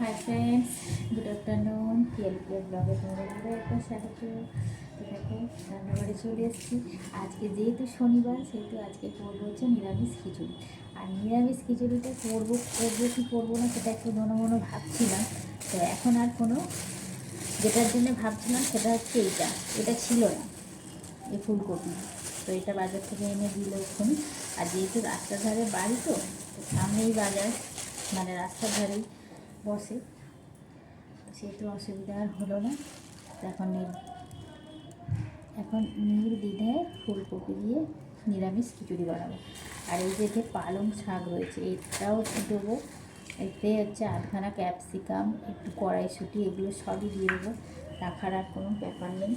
High friends good afternoon পিএলপিএল ব্লগে তোমাদের একটা স্বাগত। দেখো রান্নাবাড়ি চলে এসেছি। আজকে যেহেতু শনিবার, সেহেতু আজকে করব হচ্ছে নিরামিষ খিচুড়ি। আর নিরামিষ খিচুড়িটা করব করব কি করব না, সেটা একটু মনে মনে ভাবছিলাম। তো এখন আর কোনো যেটার জন্য ভাবছিলাম, সেটা হচ্ছে এইটা। এটা ছিল না, এই ফুলকপি। তো এটা বাজার থেকে এনে দিল ওখানে আর যেহেতু রাস্তার ধারে বাড়ি তো সামনেই বাজার মানে রাস্তার ধারেই। বসে। তো সেহেতু অসুবিধা আর হলো না। তো এখন এখন নির্দ্বিধায় ফুলকপি দিয়ে নিরামিষ খিচুড়ি বানাবো। আর এই যে যে পালং শাক রয়েছে, এটাও দেবো। এতে হচ্ছে আধখানা ক্যাপসিকাম, একটু কড়াইশুঁটি, এগুলো সবই দিয়ে দেবো। রাখার আর কোনো ব্যাপার নেই।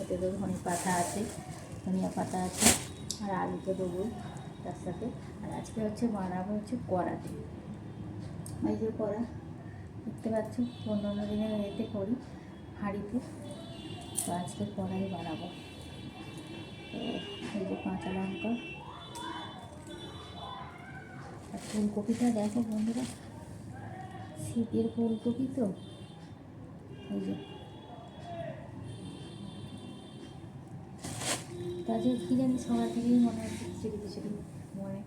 এতে তো ধনে পাতা আছে, ধনিয়া পাতা আছে, আর আলু তো দেবো তার সাথে। আর আজকে হচ্ছে বানাবো হচ্ছে কড়াতে। এই যে কড়া। দেখতে পাচ্ছ অন্য দিনের এতে করি হাঁড়িতে। তো আজকে কড়াই বানাবো। এই যে কাঁচা লঙ্কা। আর ফুলকপিটা দেখো বন্ধুরা, শীতের ফুলকপি তো। এই যে। তাতে কী জানি সবার থেকেই মনে হচ্ছে খিচুড়ি খিচুড়ি মনে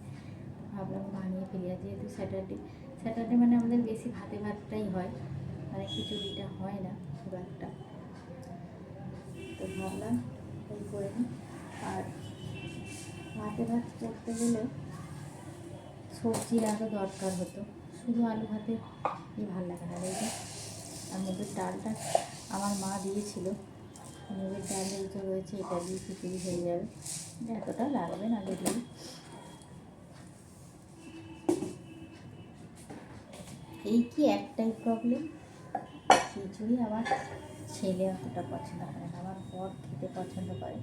ভাবলাম বানিয়ে ফেলি। যেহেতু স্যাটারডে স্যাটারডে মানে আমাদের বেশি ভাতে ভাতটাই হয় মানে খিচুড়িটা হয় না খুব একটা। তো ভাবলাম এই করে নিই। আর ভাতে ভাত করতে গেলে সবজির আরও দরকার হতো। শুধু আলু ভাতে ভালো লাগে না এই আর মুগের ডালটা আমার মা দিয়েছিল। মুগের ডাল এই যে রয়েছে, এটা দিয়ে খিচুড়ি হয়ে যাবে। এতটা লাগবে না দেখলেই এই কি একটাই প্রবলেম খিচুড়ি আমার ছেলে অতটা পছন্দ করে না, আমার বর খেতে পছন্দ করে।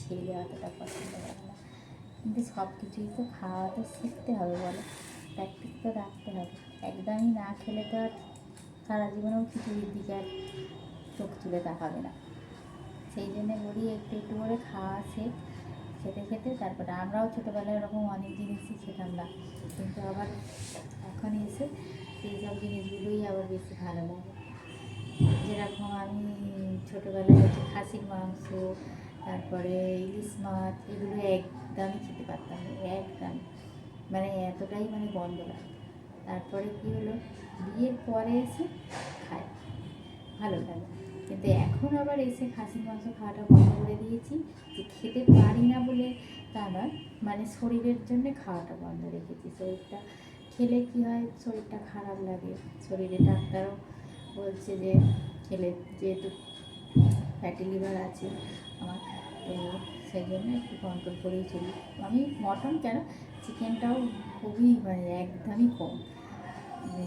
ছেলে অতটা পছন্দ করে না। কিন্তু সব কিছুই তো খাওয়া তো শিখতে হবে বলো প্র্যাকটিস তো রাখতে হবে। একদমই না খেলে তো আর সারা জীবনেও খিচুড়ির দিকে আর চোখ তুলে তাকাবে না। সেই জন্যে বলি একটু একটু করে খাওয়া শেখ। খেতে খেতে তারপরে আমরাও ছোটোবেলায় এরকম অনেক জিনিসই খেতাম না। কিন্তু আবার এখন এসে সেই সব জিনিসগুলোই আবার বেশি ভালো লাগে। যেরকম আমি ছোটোবেলায় হচ্ছে খাসির মাংস, তারপরে ইলিশ মাছ, এগুলো একদমই খেতে পারতাম না, একদম। মানে এতটাই মানে বন্ধ লাগে। তারপরে কী হলো? বিয়ের পরে এসে খাই, ভালো লাগে। কিন্তু এখন আবার এসে খাসির মাংস খাওয়াটা বন্ধ করে দিয়েছি যে খেতে পারি তা নয় মানে শরীরের জন্য খাওয়াটা বন্ধ রেখেছি শরীরটা খেলে কী হয়? শরীরটা খারাপ লাগে। শরীরে ডাক্তারও বলছে যে খেলে যেহেতু ফ্যাটি লিভার আছে, আমার তো সেই জন্য একটু কন্ট্রোল করেই চলি। আমি মটন কেন চিকেনটাও খুবই মানে একদমই কম।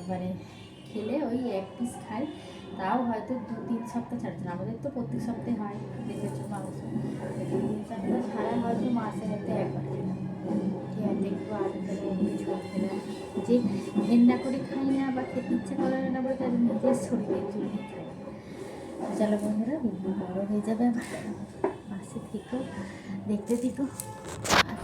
মানে খেলে ওই এক পিস খাই, তাও হয়তো দু তিন সপ্তাহ ছাড়ছে আমাদের তো প্রত্যেক সপ্তাহে হয়। হয়তো হতে একবার খেলাম। হয়তো একটু আলু খেলাম একটু ঝোল খেলাম যে ঘেন্না করে খাই না বা খেতে ইচ্ছে করে না বলে তাদের নিজের শরীরের জন্যই খাই। চলো বন্ধুরা বড় হয়ে যাবে আমার পাশে থেকো, দেখতে থেকো। আর